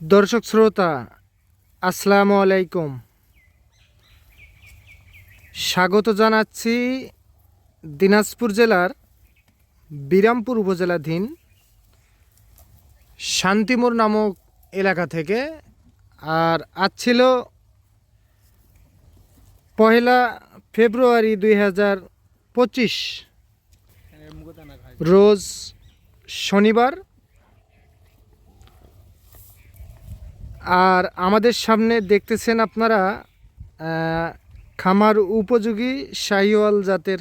দর্শক শ্রোতা আসসালামু আলাইকুম। স্বাগত জানাচ্ছি দিনাজপুর জেলার বিরামপুর উপজেলাধীন শান্তিমোর নামক এলাকা থেকে। আর আজ ছিল পহেলা ফেব্রুয়ারি দুই হাজার পঁচিশ। রোজ শনিবার আর আমাদের সামনে দেখতেছেন আপনারা খামার উপযোগী শাহিওয়াল জাতের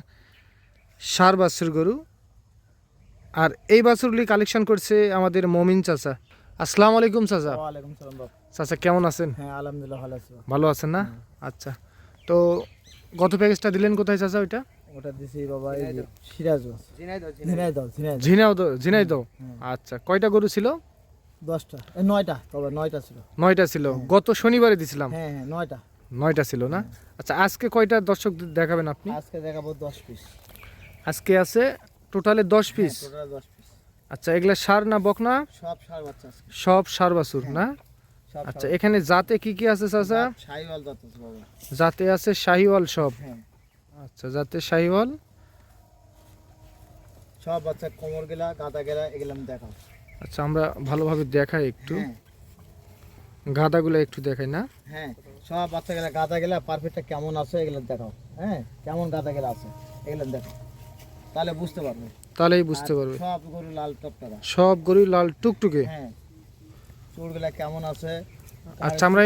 সার বাছুর গরু। আর এই বাছুরগুলি কালেকশন করছে আমাদের মমিন চাচা। আসসালামু আলাইকুম চাচা। চাচা কেমন আছেন? হ্যাঁ আলহামদুলিল্লাহ ভালো আছি ভালো আছেন না? আচ্ছা তো গত প্যাকেজটা দিলেন কোথায় চাচা ওইটা? ওটা দিছি বাবা এই সিরাজগঞ্জ। ঝিনাইদহ ঝিনাইদহ। ঝিনাইদহ ঝিনাইদহ। হ্যাঁ। আচ্ছা কয়টা গরু ছিল? দশটা। নয়টা ছিল। নয়টা ছিল। গত শনিবারে দিছিলাম। হ্যাঁ হ্যাঁ নয়টা। নয়টা ছিল না? আচ্ছা আজকে কয়টা দর্শক দেখাবেন আপনি? আজকে দেখাবো দশ পিস। আজকে আছে টোটালে দশ পিস। আচ্ছা এগুলা সার না বকনা সব সার বাচ্চা সব সার বাছুর না? আচ্ছা এখানে জাতে কি কি আছে চাচা? সাইওয়াল জাত আছে শাহিওয়াল সব। হ্যাঁ। আচ্ছা জাতে শাহিওয়াল? সব বাচ্চা কোমর গেলা গাদা গেলা এগুলো দেখাও আচ্ছা আমরা ভালোভাবে দেখাই একটু। হ্যাঁ। গাদাগুলো একটু দেখাই না? হ্যাঁ সব বাচ্চা গেলা গাদা গেলা পারফেক্টটা কেমন আছে এগুলো দেখাও। হ্যাঁ কেমন গাদা গেলা আছে এগুলো দেখাও। তাহলে বুঝতে পারবে। তাহলেই বুঝতে পারবে। সব গরু লাল টপটারা সব গরু লাল টুকটুকে? হ্যাঁ চুলগুলা কেমন আছে? আচ্ছা আমরা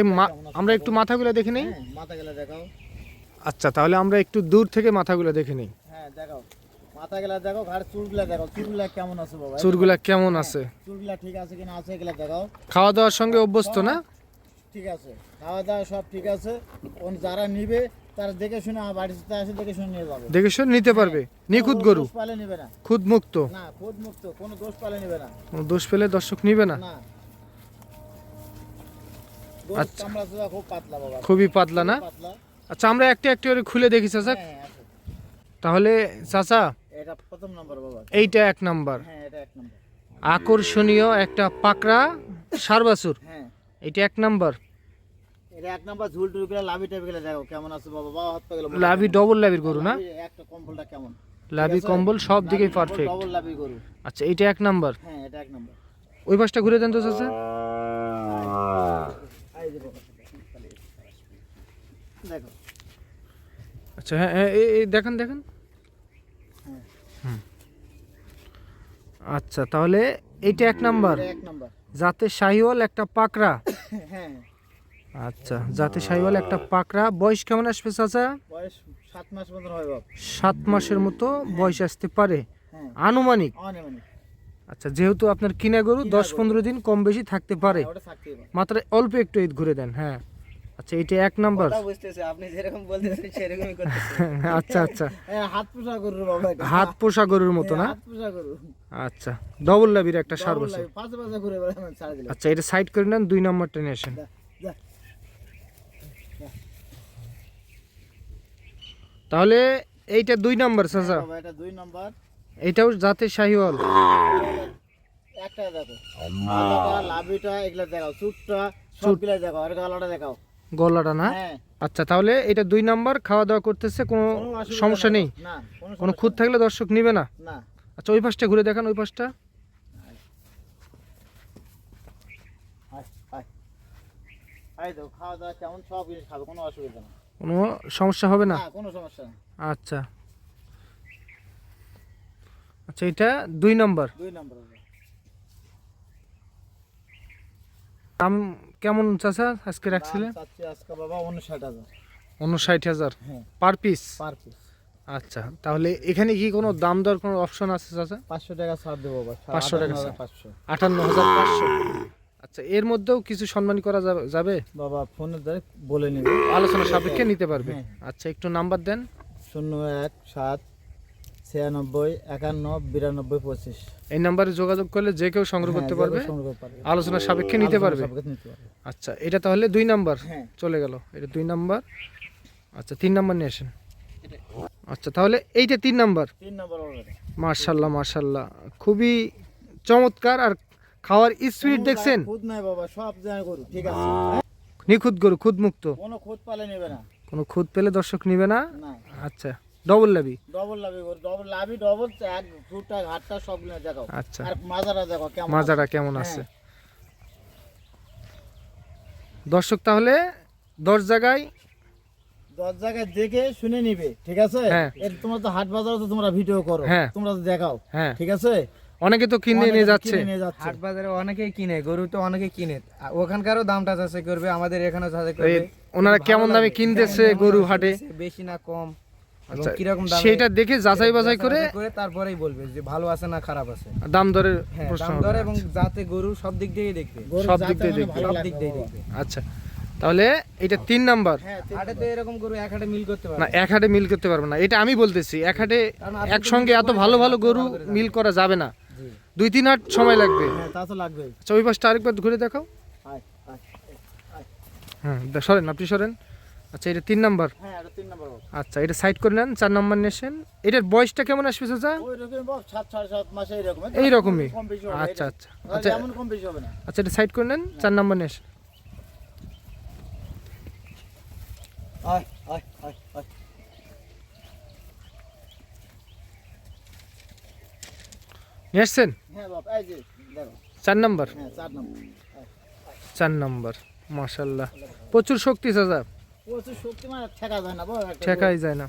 আমরা একটু মাথাগুলো দেখে নিই? হ্যাঁ মাথা গেলা দেখাও। আচ্ছা তাহলে আমরা একটু দূর থেকে মাথাগুলো দেখে নিই। হ্যাঁ দেখাও। দেখো ঘাড় চুলগুলা দেখো। চুলগুলা কেমন আছে বাবা? কেমন আছে? চুলগুলা ঠিক আছে কিনা আছে এগুলা খাওয়া দাওয়ার সঙ্গে অভ্যস্ত না? ঠিক আছে। খাওয়া দাওয়া সব ঠিক আছে। ওন যারা নিবে তারা দেখে শুনে বাড়িতে আসে দেখে শুনে নিয়ে যাবে। দেখে শুনে নিতে পারবে। নিখুঁত গরু। পালে নিবে না। খুদ মুক্ত না খুদ মুক্ত কোনো দোষ পালে নিবে না। কোনো দোষ পেলে দর্শক নিবে না। না। আচ্ছা। খুব পাতলা বাবা। খুবই পাতলা না? আচ্ছা আমরা একটা একটা করে খুলে দেখি চাচা। হ্যাঁ তাহলে চাচা এটা প্রথম নম্বর বাবা। এইটা এক নাম্বার। হ্যাঁ এটা এক নম্বর। আকর্ষণীয় একটা পাকড়া সারবাসুর। হ্যাঁ। এটা এক নাম্বার। এটা এক নম্বর ঝুল টুল করে লাভি টাইপ গেলে দেখো কেমন আছে বাবা। বাবা হাত পা গেলে লাভি ডবল লাভির গরু না? একটা কম্বলটা কেমন? লাভি কম্বল সব দিকেই পারফেক্ট ডবল লাভি গরু। আচ্ছা এইটা এক নাম্বার। হ্যাঁ এটা এক নম্বর। ওই পাশটা ঘুরে দেন তো চাচা। দেখো। আচ্ছা হ্যাঁ হ্যাঁ দেখেন দেখেন হ্যাঁ। হুম। আচ্ছা তাহলে এইটা এক নাম্বার। যাতে শাহিওয়াল একটা পাকড়া। হ্যাঁ। আচ্ছা যাতে শাহিওয়াল একটা পাকড়া। বয়স কেমন আসবে চাচা? বয়স সাত মাস হয় সাত মাসের মতো বয়স আসতে পারে। হ্যাঁ। আনুমানিক? আচ্ছা যেহেতু আপনার কিনা গরু দশ পনেরো দিন কম বেশি থাকতে পারে। মাত্র অল্প একটু ঈদ ঘুরে দেন হ্যাঁ। আচ্ছা এইটা এক নাম্বার। কথা বুঝতেছে আপনি যেরকম বলতেছেন সেরকমই করতেছে। আচ্ছা আচ্ছা। হ্যাঁ হাত পোষা গরু বাবা হাত পোষা গরুর মতো না? হ্যাঁ, হাত পোষা গরু। আচ্ছা ডবল লাভির একটা সার পাঁচে পাঁচে ঘুরে বেড়ায় আমার ছাড় দিলে। আচ্ছা এটা সাইড করে নেন দুই নাম্বারটা নিয়ে আসেন। তাহলে এইটা দুই নাম্বার চাচা। এটা দুই নম্বর। এইটাও যাতে শাহিওয়াল। একটা দেখো। লাভিটা এগুলা দেখাও চুটটা সবগুলা দেখাও আর গালাটা দেখাও। গলাটা না? হ্যাঁ। আচ্ছা তাহলে এটা দুই নাম্বার খাওয়া দাওয়া করতেছে কোনো সমস্যা নেই? কোনো খুঁত থাকলে দর্শক নিবে না? আচ্ছা ওই পাশটা ঘুরে দেখান ওই পাশটা। কোনো অসুবিধা কোনো সমস্যা হবে না? আচ্ছা। আচ্ছা এটা দুই নাম্বার। দুই নম্বর। দাম কেমন চাচা আজকে রাখছিলেন আজকে বাবা উনষাট হাজার। উনষাট হাজার হ্যাঁ। Per piece? Per piece. আচ্ছা তাহলে এখানে কি কোনো দাম দর কোনো অপশন আছে চাচা? পাঁচশো টাকা ছাড় দেবো 500 টাকা। পাঁচশো। আটান্ন হাজার পাঁচশো। আচ্ছা এর মধ্যেও কিছু সম্মান করা যাবে বাবা ফোনের দ্বারা বলে নিবে। আলোচনা সাপেক্ষে নিতে পারবে। হ্যাঁ। আচ্ছা একটু নাম্বার দেন। শূন্য এক সাত ছিয়ানব্বই একান্ন বিরানব্বই পঁচিশ। এই নাম্বারে যোগাযোগ করলে যে কেউ সংগ্রহ করতে হ্যাঁ, পারবে সংগ্রহ পারবে। আলোচনা সাপেক্ষে নিতে পারবে। আচ্ছা এটা তাহলে দুই নাম্বার হ্যাঁ। চলে গেল। এটা দুই নাম্বার। আচ্ছা তিন নাম্বার নিয়ে আসেন। আচ্ছা তাহলে এইটা তিন নাম্বার। তিন নম্বর মার্শাল্লাহ মার্শাল্লাহ খুবই চমৎকার আর খাওয়ার স্পিড দেখছেন? খুদ নাই বাবা সব জায়গায় গরু ঠিক আছে? নিখুঁত গরু খুদ মুক্ত কোনো খুদ পালে নেবে না। কোনো খুদ পেলে দর্শক নিবে না। আচ্ছা। ডবল লাবি ডবল লাভি ডবল লাভি ডবল এক দুটা ঘাটটা সবগুলো দেখাও। আচ্ছা। আর মাজারা দেখো কেমন মাজারা কেমন হ্যাঁ। আছে? দর্শক তাহলে দশ জায়গায় দশ জায়গায় দেখে শুনে নিবে ঠিক আছে? হ্যাঁ। এর তোমরা তো হাট বাজারে তো তোমরা ভিডিও করো হ্যাঁ। তোমরা তো দেখাও হ্যাঁ। ঠিক আছে? অনেকে তো কিনে নিয়ে যাচ্ছে। হাট বাজারে অনেকেই কিনে গরু তো অনেকেই কিনে। ওখানকারও দামটা চাষে করবে আমাদের এখানেও এই করবে। ওনারা কেমন দামে কিনতেছে গরু হাটে? বেশি না কম। কীরকম সেটা দেখে যাচাই বাছাই করে করে তারপরেই বলবে যে ভালো আছে না খারাপ আছে। দাম দরের হ্যাঁ প্রশ্ন দাম দর এবং যাতে গরু সব দিক দিয়েই দেখবে। সব দিক দিয়ে মানে দেখবে। সব দিক দিয়ে দেখবে। আচ্ছা তাহলে এটা তিন নাম্বার। হ্যাঁ হাটে এরকম গরু এক হাটে মিল করতে না এক হাটে মিল করতে পারবে না। এটা আমি বলতেছি এক হাটে একসঙ্গে এত ভালো ভালো গরু। মিল করা যাবে না। দুই তিন হাট সময় লাগবে। হ্যাঁ তা তো লাগবেই। আচ্ছা ওই পাশটা আরেকবার ঘুরে দেখাও। আয়, আয়। হ্যাঁ সরেন আপনি সরেন। আচ্ছা এটা তিন নাম্বার? হ্যাঁ এটা। আচ্ছা এটা সাইড করে নেন চার নাম্বার নেছেন এটার বয়সটা কেমন আসবে চাচা এইরকমই? কম আচ্ছা আচ্ছা। আচ্ছা বেশি হবে না। আচ্ছা এটা সাইড করে নেন চার নাম্বার নেছেন আয় আয় আয় আয়। নিয়ে হ্যাঁ বাবা এই যে দেখো। চার নাম্বার? হ্যাঁ চার নম্বর। মাশাল্লাহ প্রচুর শক্তি চাচা প্রচুর শক্তি মানে ঠেকাই যায় না।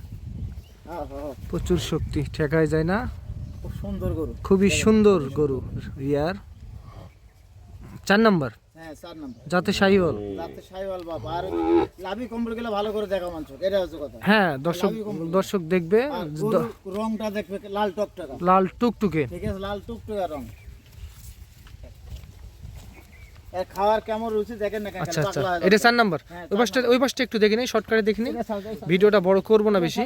হ্যাঁ, হ্যাঁ, হ্যাঁ। প্রচুর শক্তি ঠেকাই যায় না। খুব সুন্দর গরু। খুবই সুন্দর গরু রিয়ার। চার নাম্বার। হ্যাঁ চার নম্বর। যাতে সাইওয়াল আর লাভি কম্বল গেলে ভালো করে দেখা এটা হচ্ছে কথা। হ্যাঁ দর্শক দর্শক দেখবে রংটা দেখবে লাল টকটকা। লাল টুকটুকে। ঠিক আছে লাল টুকটকা রং। খাওয়ার কেমন রুচি দেখেন না আচ্ছা আচ্ছা। এটা। চার নাম্বার। হ্যাঁ, ওই পাশটা ওই পাশটা একটু দেখে নিই শর্টকাটে দেখে নিই। ভিডিওটা বড় করব না বেশি?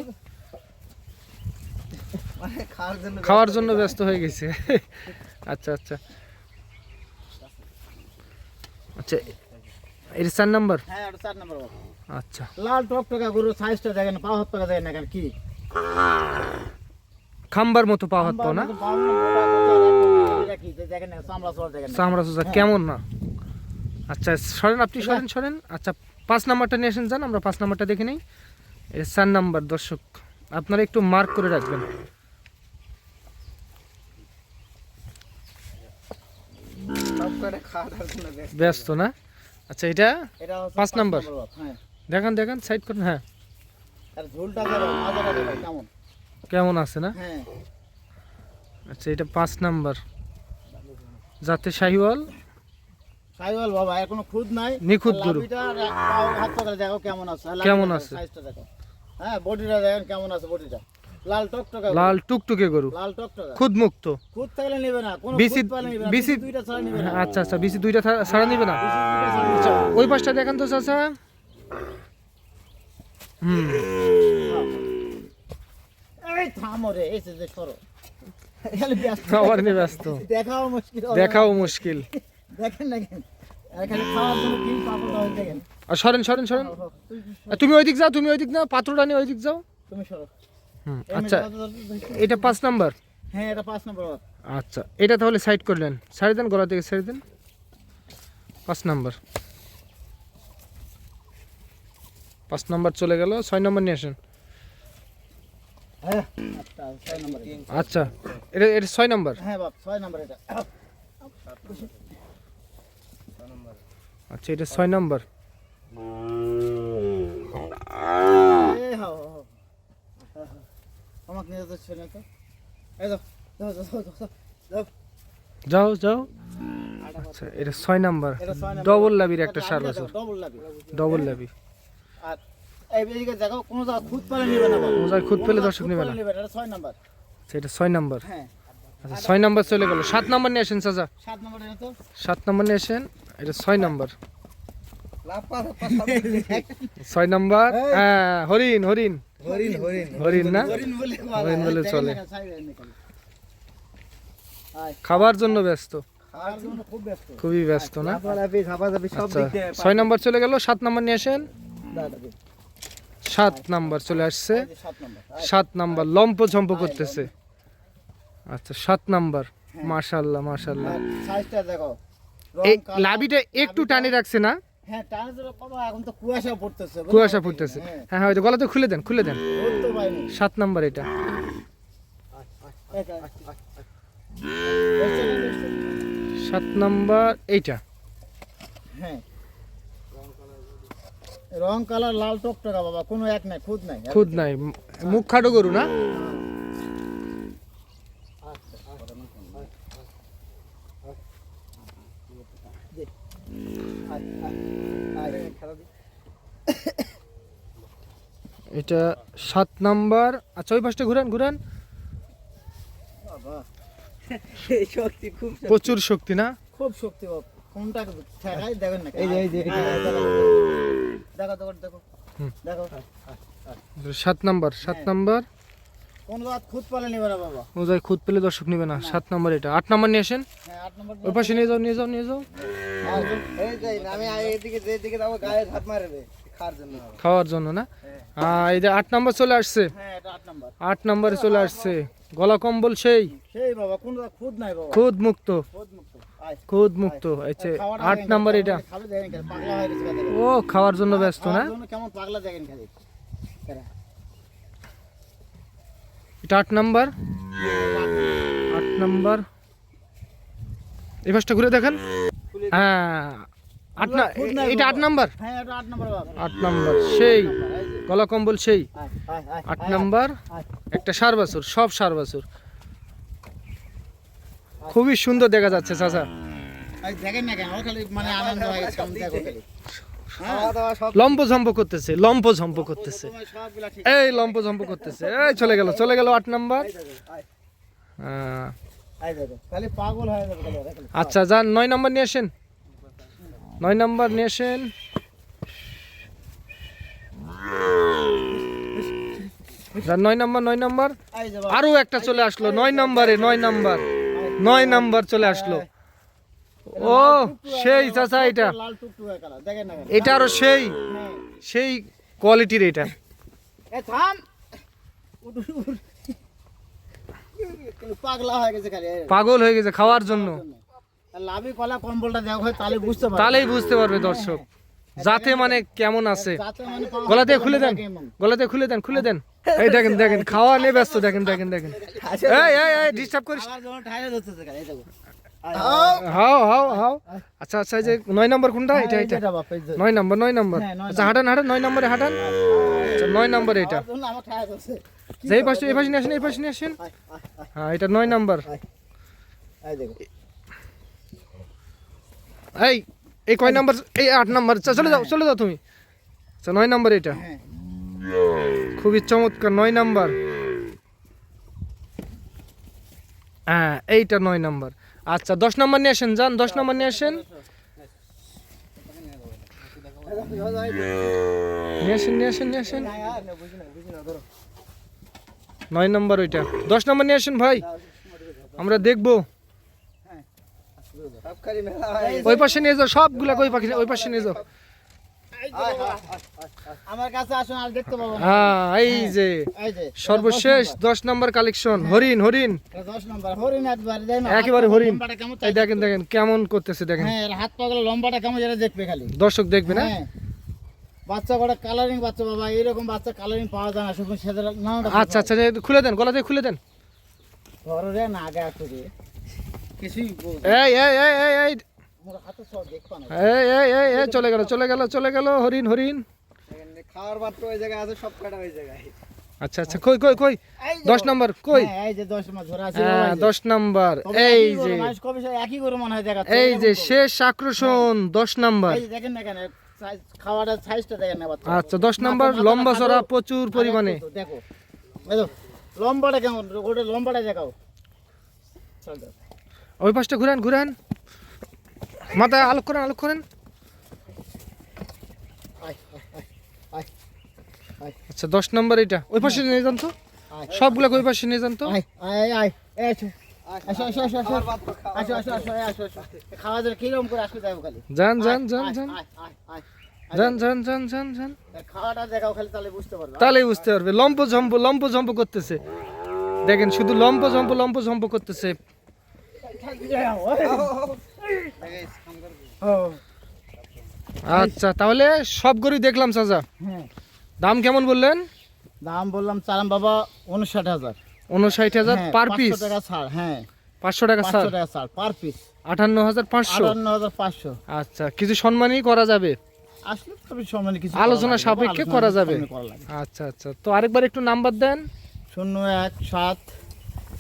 মানে খাওয়ার জন্য ব্যস্ত হয়ে গেছে। আচ্ছা আচ্ছা। আচ্ছা এটা চার নাম্বার? হ্যাঁ এটা চার নম্বর আচ্ছা। লাল টকটকা গরুর সাইজটা দেখেন পা হাত পাকা দেখেন না কেন কি? খাম্বার মতো পা হাত পা না। চামড়া সোজা কেমন না? আচ্ছা সরেন আপনি সরেন সরেন। আচ্ছা পাঁচ নাম্বারটা নিয়ে এসেন যান আমরা পাঁচ নাম্বারটা দেখে নিই। এটা চার নাম্বার দর্শক। আপনারা একটু মার্ক করে রাখবেন। ব্যস্ত। না? আচ্ছা এটা পাঁচ নাম্বার? হ্যাঁ। দেখান দেখান সাইড করেন হ্যাঁ। কেমন? আছে না? হ্যাঁ। আচ্ছা এটা পাঁচ নাম্বার। যাতে শাহিওয়াল। সাইওয়াল বাবা এর কোনো খুদ নাই। গরু। হাত পাকা দেখো কেমন আছে। কেমন আছে? সাইজটা দেখো। হ্যাঁ বডিটা দেখেন কেমন আছে বডিটা। লাল টকটকা। লাল টুকটুকে গরু। লাল টকটকা। খুদ মুক্ত খুদ থাকলে নেবে না কোনো বিসি বিসি দুইটা ছাড়া নেবে না। আচ্ছা আচ্ছা বিসি দুইটা ছাড়া নিবে না? আচ্ছা। ওই পাশটা দেখান তো চাচা। হুম। এই থামো রে এই যে সরো। দেখাও মুশকিল। দেখাও মুশকিল। দেখেন হয়ে দেখেন। আর সরেন সরেন সরেন। হো, হো, তুই- আর তুমি ওইদিক যাও তুমি ওইদিক না পাত্রটা নিয়ে যাও। তুমি সরো। হুম আচ্ছা। এটা পাঁচ নাম্বার? হ্যাঁ এটা পাঁচ নম্বর আচ্ছা এটা তাহলে সাইড করলেন সাইড দেন গলা থেকে সাইড দেন। পাঁচ নাম্বার। পাঁচ নাম্বার চলে গেল ছয় নাম্বার নিয়ে আসেন। হ্যাঁ আচ্ছা আচ্ছা এটা এটা ছয় নাম্বার। হ্যাঁ বাপ ছয় নম্বর এটা। আচ্ছা এটা ছয় নাম্বার। যাও যাও আচ্ছা এটা ছয় নাম্বার। ডবল লাভির একটা সার বাছুর। ডবল লাভি আর দেখো কোনো খুদ পালে নেবে না বাবা। মোজায় খুদ পেলে জায়গা দর্শক নেবে না। এটা ছয় নম্বর। আচ্ছা এটা ছয় নাম্বার। হ্যাঁ। আচ্ছা ছয় নাম্বার চলে গেল। সাত নাম্বার নিয়ে আসেন চাচা। সাত নম্বর সাত নাম্বার নিয়ে আসেন। এটা ছয় নাম্বার। ছয় নাম্বার হ্যাঁ হরিণ হরিণ। হরিণ না? হরিণ বলে চলে। খাবার জন্য ব্যস্ত। খুবই ব্যস্ত না? আচ্ছা ছয় নাম্বার চলে গেল সাত নাম্বার নিয়ে আসেন। সাত নাম্বার চলে আসছে। সাত নম্বর সাত নাম্বার লম্প ঝম্প করতেছে। আচ্ছা সাত নাম্বার। মাশাল্লাহ মাশাল্লাহ। সাইজটা দেখো। এই রং, একটু টানে রাখছে না? হ্যাঁ টানে বাবা এখন তো কুয়াশা পড়তেছে কুয়াশা হ্যাঁ। হ্যাঁ হ্যাঁ গলা তো খুলে দেন খুলে দেন। সাত নাম্বার এটা? সাত নাম্বার এইটা। হ্যাঁ। রং কালার লাল টকটকা বাবা কোনো এক নাই খুদ নাই। খুদ নাই। মুখ খাটো গরু না? এটা সাত নাম্বার। আচ্ছা ওই পাশটা ঘুরান ঘুরান। বাবা এই শক্তি খুব প্রচুর শক্তি না? খুব শক্তি কোনটা ঠেকাই দেখেন না। এই যে, এই যে, এই যে। হ্যাঁ, দেখো, দেখো দেখো। দেখো। সাত নাম্বার সাত নাম্বার। কোন রাত খুদ পালে নিবে না বাবা? অনুযায়ী খুদ পেলে দর্শক নেবে না। সাত নাম্বার এটা। আট নাম্বার নিয়ে আসেন। হ্যাঁ নম্বর ওই পাশে নিয়ে যাও নিয়ে যাও নিয়ে যাও। এই যে আমি এইদিকে যেদিকে যাব গায়ে হাত মারবে। খাওয়ার জন্য। খাওয়ার জন্য না? আহ, এই যে আট নাম্বার চলে আসছে। হ্যাঁ আট নম্বর। চলে আসছে। গলা কম্বল সেই? খুদ মুক্ত। খুদ মুক্ত। আচ্ছা আট নাম্বার এটা। হয়ে। ও খাওয়ার জন্য ব্যস্ত না? এটা আট নাম্বার। আট নাম্বার। এই পাশটা ঘুরে দেখেন। হ্যাঁ আট না এটা আট বাবা। নাম্বার? হ্যাঁ এটা আট নম্বর আট নাম্বার সেই। গলা কম্বল সেই আট নাম্বার? একটা সার বাছুর সব সার বাছুর। খুবই সুন্দর দেখা যাচ্ছে চাচা। আয়, দেখেন না কেন ও খালি মানে আনন্দ হয়ে লম্প ঝম্প করতেছে লম্প ঝম্প করতেছে। তোমার সবগুলা ঠিক। এই লম্প ঝম্প করতেছে এই চলে গেল চলে গেল আট নাম্বার। হয়ে। আচ্ছা যান নয় নাম্বার নিয়ে আসেন। নয় নাম্বার নিয়ে আসেন। নয় নম্বর নয় নম্বর? আরও একটা চলে আসলো নয় নাম্বারে নয় নম্বর। নয় নম্বর চলে আসলো। ও সেই চাচা এটা? এটা আরও সেই হ্যাঁ সেই কোয়ালিটির এটা। পাগলা হয়ে গেছে হয়ে খাওয়ার জন্য। হয় তাহলেই বুঝতে পারবে দর্শক। যাতে মানে কেমন আছে? মানে গলাতে খুলে দেন গলাতে খুলে দেন খুলে দেন। এই দেখেন দেখেন খাওয়া নিয়ে ব্যস্ত দেখেন দেখেন দেখেন। এই এই এই ডিস্টার্ব করিস। হাও। হাও হাও আচ্ছা আচ্ছা এই যে নয় নম্বর কোনটা? এটা এই এটা। যে। নয় নম্বর নয় নম্বর। হ্যাঁ, আচ্ছা হাঁটান হাঁটান নয় নম্বরে হাঁটান। আচ্ছা নয় নম্বর এটা। যে এই পাশে এই পাশে নিয়ে আসেন এই পাশে নিয়ে আসেন। হ্যাঁ এটা নয় নম্বর। এই এই এই কয় নাম্বার? এই আট নাম্বার। আচ্ছা, চলে যাও চলে যাও তুমি। আচ্ছা নয় নাম্বার এটা। হ্যাঁ খুবই চমৎকার নয় নাম্বার। হ্যাঁ এইটা নয় নাম্বার। আচ্ছা দশ নাম্বার নিয়ে আসেন যান দশ নাম্বার নিয়ে আসেন। নিয়ে আসেন নিয়ে আসেন নিয়ে আসেন। নয় নাম্বার ওইটা। দশ নাম্বার নিয়ে আসেন ভাই। আমরা দেখব। ওই পাশে নিয়ে যাও সবগুলা ওই পাশে ওই পাশে নিয়ে যাও। আমার কাছে আসুন আর দেখতে পাবো হ্যাঁ এই যে সর্বশেষ দশ নাম্বার কালেকশন হরিণ হরিণ। এটা দশ নম্বর। হরিণ একবারে হরিণ। এই দেখেন দেখেন কেমন করতেছে দেখেন। হ্যাঁ এর হাত পাগলা লম্বাটা কেমন যেটা দেখবে খালি। দর্শক দেখবে না? হ্যাঁ। বাচ্চা কটা কালারিং বাচ্চা বাবা এরকম বাচ্চা কালারিং পাওয়া যায় না শুধু আচ্ছা আচ্ছা খুলে দেন গলাতে খুলে দেন। ধরো না আগে একটু রে কিছুই এই এই এই এই এই চলে গেল চলে গেল চলে গেল হরিণ হরিণ। খাওয়ার পাত্র ওই জায়গায় আছে সব কাটা ওই জায়গায়? আচ্ছা আচ্ছা কই কই কই? যে দশ বাবা। নাম্বার কই? হ্যাঁ, এই যে দশ মাস ধরে আছে হ্যাঁ বাবা, এই যে। দশ নাম্বার এই যে। মাস কবে একই করে মনে হয় দেখাচ্ছে এই যে শেষ আকর্ষণ দশ নাম্বার। এই যে দেখেন না কেন size- সাইজটা দেখেন না আচ্ছা দশ নাম্বার লম্বা চড়া প্রচুর পরিমাণে। দেখো দেখো লম্বাটা কেমন ওটা লম্বাটা দেখাও। ওই পাশটা ঘুরান ঘুরান। মাথায় আলোক করেন আলোক করেন। আচ্ছা দশ নম্বর এটা ওই পাশে নিয়ে যান তো। সবগুলা ওই পাশে নিয়ে যান তো। তাহলে বুঝতে পারবে। লম্প করতেছে। দেখেন, শুধু লম্প ঝম্প লম্প ঝম্প করতেছে। আচ্ছা তাহলে সব গরুই দেখলাম চাচা। হ্যাঁ। দাম কেমন বললেন? দাম বললাম চালাম বাবা উনষাট হাজার। উনষাট হাজার হ্যাঁ, পার পিস? টাকা ছাড় হ্যাঁ। পাঁচশো টাকা স্যার টাকা ছাড় পার পিস। আটান্ন হাজার পাঁচশো? আটান্ন হাজার পাঁচশো। আচ্ছা কিছু সম্মানই করা যাবে? আসলে তবে সম্মানে কিছু আলোচনা সাপেক্ষে করা যাবে। আচ্ছা আচ্ছা। তো আরেকবার একটু নাম্বার দেন। শূন্য এক সাত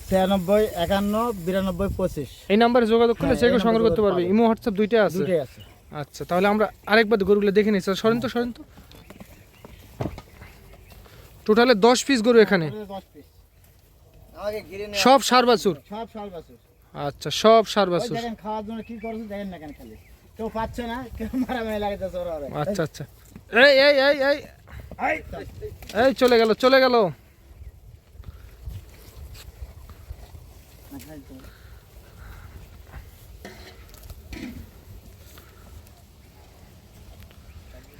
ছিয়ানব্বই একান্ন বিরানব্বই পঁচিশ। এই নাম্বারে যোগাযোগ করলে হ্যাঁ, সে এই কেউ সংগ্রহ করতে পারবে। ইমো হোয়াটসঅ্যাপ দুইটাই আছে। দুটোই আছে। আচ্ছা তাহলে আমরা আরেকবার গরুগুলো দেখে নিচ্ছি সরেন তো সরেন তো। টোটালে দশ পিস গরু এখানে। সব সার বাছুর? সব সাল বাছুর। আচ্ছা সব সার বাছুর। দেখেন খাওয়ার জন্য কি করছে দেখেন না কেন খালি। কেউ পাচ্ছে না কেউ মারামারি লাগাইতেছে ওরা আচ্ছা আচ্ছা। এই এই এই। এই এই চলে গেল চলে গেল।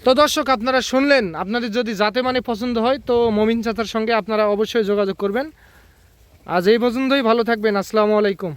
তো দর্শক, আপনারা শুনলেন, আপনাদের যদি যাতে মানে পছন্দ হয়, তো মমিন চাচার সঙ্গে আপনারা অবশ্যই যোগাযোগ করবেন। আজ এই পর্যন্তই, ভালো থাকবেন, আসসালামু আলাইকুম।